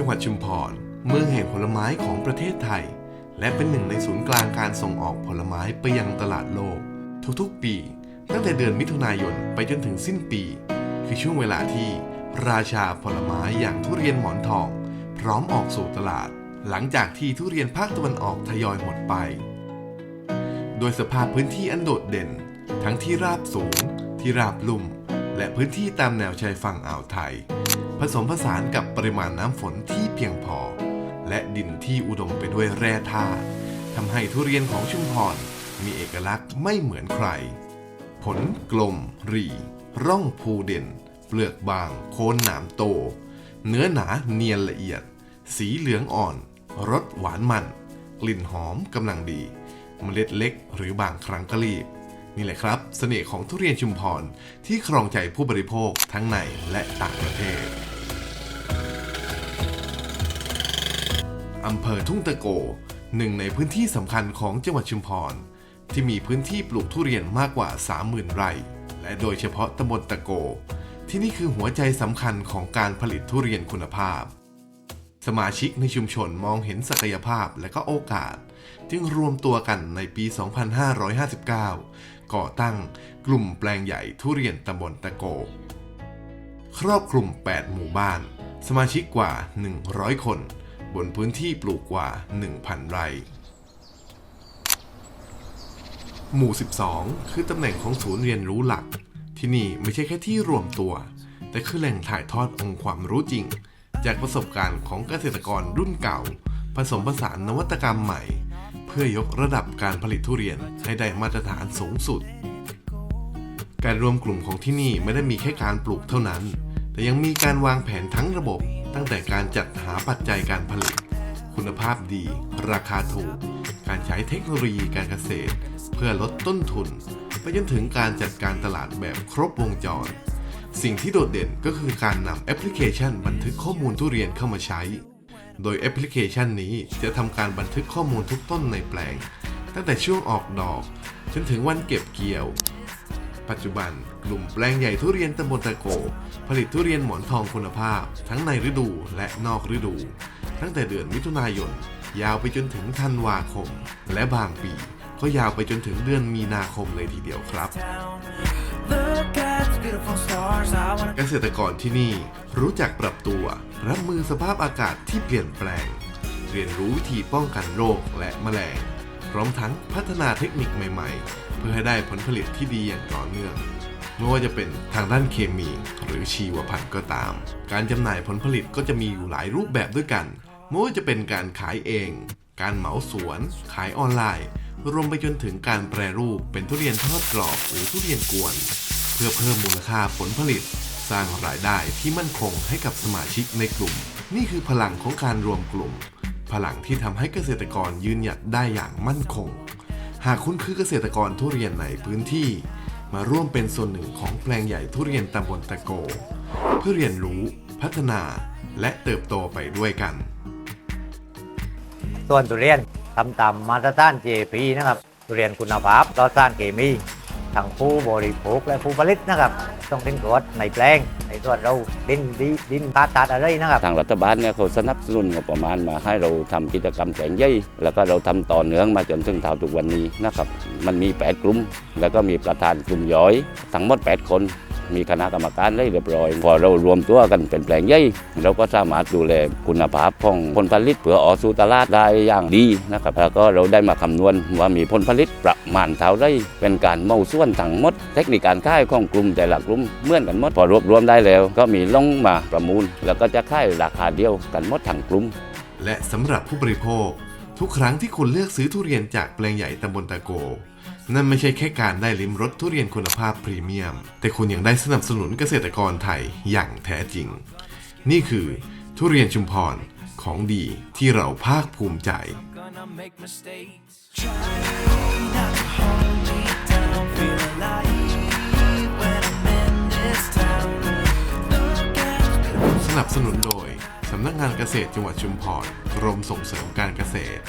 จังหวัดชุมพร เมืองแห่งผลไม้ของประเทศไทย และเป็นหนึ่งในศูนย์กลางการส่งออกผลไม้ไปยังตลาดโลก ทุกๆ ปี ตั้งแต่เดือนมิถุนายนไปจนถึงสิ้นปี คือช่วงเวลาที่ราชาผลไม้อย่างทุเรียนหมอนทอง พร้อมออกสู่ตลาด หลังจากที่ทุเรียนภาคตะวันออกทยอยหมดไป โดยสภาพพื้นที่อันโดดเด่น ทั้งที่ราบสูง ที่ราบลุ่ม และพื้นที่ตามแนวชายฝั่งอ่าวไทย ผสมผสานกับปริมาณน้ำฝนที่เพียงพอ และดินที่อุดมไปด้วยแร่ธาตุทำให้ทุเรียนของชุมพรมีเอกลักษณ์ไม่เหมือนใคร ผลกลม รี ร่องภูเด่น เปลือกบาง โคนหนามโต เนื้อหนาเนียนละเอียด สีเหลืองอ่อน รสหวานมัน กลิ่นหอมกำลังดี เมล็ดเล็กหรือบางครั้งก็รีบ นี่แหละครับเสน่ห์ของทุเรียนชุมพรที่ครองใจผู้บริโภคทั้งในและต่างประเทศ อำเภอทุ่งตะโก หนึ่งในพื้นที่สำคัญของจังหวัดชุมพร ที่มีพื้นที่ปลูกทุเรียนมากกว่า 30,000 ไร่ และโดยเฉพาะตำบลตะโก ที่นี่คือหัวใจสำคัญของการผลิตทุเรียนคุณภาพ สมาชิกในชุมชนมองเห็นศักยภาพและก็โอกาส จึงรวมตัวกันในปี 2559 ก่อตั้งกลุ่มแปลงใหญ่ทุเรียนตำบลตะโก ครอบคลุม 8 หมู่บ้าน สมาชิกกว่า 100 คน บนพื้นที่ปลูกกว่า 1,000 ไร่ หมู่ 12 คือตำแหน่งของศูนย์เรียนรู้หลัก ที่นี่ไม่ใช่แค่ที่รวมตัว แต่คือแหล่งถ่ายทอดองค์ความรู้จริง จากประสบการณ์ของเกษตรกรรุ่นเก่า ผสมผสานนวัตกรรมใหม่ เพื่อยกระดับการผลิตทุเรียนให้ได้มาตรฐานสูงสุด การรวมกลุ่มของที่นี่ไม่ได้มีแค่การปลูกเท่านั้น แต่ยังมีการวางแผนทั้งระบบ ตั้งแต่การจัดหาปัจจัยการผลิต คุณภาพดี ราคาถูก การใช้เทคโนโลยีการเกษตร เพื่อลดต้นทุน ไปจนถึงการจัดการตลาดแบบครบวงจร สิ่งที่โดดเด่นก็คือการนำแอปพลิเคชันบันทึกข้อมูลทุเรียนเข้ามาใช้ โดยแอปพลิเคชันนี้จะทำการบันทึกข้อมูลทุกต้นในแปลง ตั้งแต่ช่วงออกดอก จนถึงวันเก็บเกี่ยว ปัจจุบันกลุ่มแปลงใหญ่ทุเรียนตำบลตะโก ผลิตทุเรียนหมอนทองคุณภาพ ทั้งในฤดูและนอกฤดู ตั้งแต่เดือนมิถุนายน ยาวไปจนถึงธันวาคม และบางปีก็ยาวไปจนถึงเดือนมีนาคมเลยทีเดียวครับ เกษตรกรที่นี่รู้จักปรับตัว รับมือสภาพอากาศที่เปลี่ยนแปลง เรียนรู้วิธีป้องกันโรคและแมลง พร้อมทั้งพัฒนาเทคนิคใหม่ๆ เพื่อให้ได้ผลผลิตที่ดีอย่างต่อเนื่องไม่ว่าจะเป็นทางด้านเคมีหรือชีวพันธุ์ก็ตาม การจำหน่ายผลผลิตก็จะมีอยู่หลายรูปแบบด้วยกันไม่ว่าจะเป็นการขายเอง การเหมาสวน ขายออนไลน์ รวมไปจนถึงการแปรรูปเป็นทุเรียนทอดกรอบหรือทุเรียนกวน เพื่อเพิ่มมูลค่าผลผลิต สร้างรายได้ที่มั่นคงให้กับสมาชิกในกลุ่ม นี่คือพลังของการรวมกลุ่ม พลังที่ทำให้เกษตรกรยืนหยัดได้อย่างมั่นคง หากคุณคือเกษตรกรทุเรียนในพื้นที่ มาร่วมเป็นส่วนหนึ่งของแปลงใหญ่ทุเรียนตำบลตะโก เพื่อเรียนรู้ พัฒนาและเติบโตไปด้วยกัน ส่วนทุเรียนทำตามมาตรฐาน GAP นะครับทุเรียนคุณภาพรสชาติเคมี ทั้งผู้บริโภคและผู้ผลิตนะครับ ต้องเป็นกฎในแปลงในส่วนเราดินดีดินพาตัดอะไรนะครับ ทางรัฐบาลเนี่ยเขาสนับสนุนงบประมาณมาให้เราทำกิจกรรมแข่งใหญ่แล้วก็เราทำต่อเนื่องมาจนถึงเท่าทุกวันนี้นะครับ มันมี 8 กลุ่ม แล้วก็มีประธานกลุ่มย่อย ทั้งหมด 8 คน มีคณะกรรมการได้เรียบร้อย พอเรารวมตัวกันเป็นแปลงใหญ่เราก็สามารถดูแลคุณภาพของผลผลิตเพื่อออกสู่ตลาดได้อย่างดีนะครับแล้วก็เราได้มาคำนวณว่ามีผลผลิตประมาณเท่าไรเป็นการเมาส่วนทั้งหมด เทคนิคการค่ายของกลุ่มแต่ละกลุ่มเหมือนกันหมดพอรวบรวมได้แล้ว ก็มีลงมาประมูล แล้วก็จะค่ายราคาเดียวกันหมดทั้งกลุ่มและสำหรับผู้บริโภค ทุกครั้งที่คุณเลือกซื้อทุเรียนจากแปลงใหญ่ตำบลตะโก นั่นไม่ใช่แค่การได้ลิ้มรสทุเรียนคุณภาพพรีเมียม แต่คุณยังได้สนับสนุนเกษตรกรไทยอย่างแท้จริง นี่คือทุเรียนชุมพรของดีที่เราภาคภูมิใจ สนับสนุนโดย สำนักงานเกษตรจังหวัดชุมพรกรมส่งเสริมการเกษตร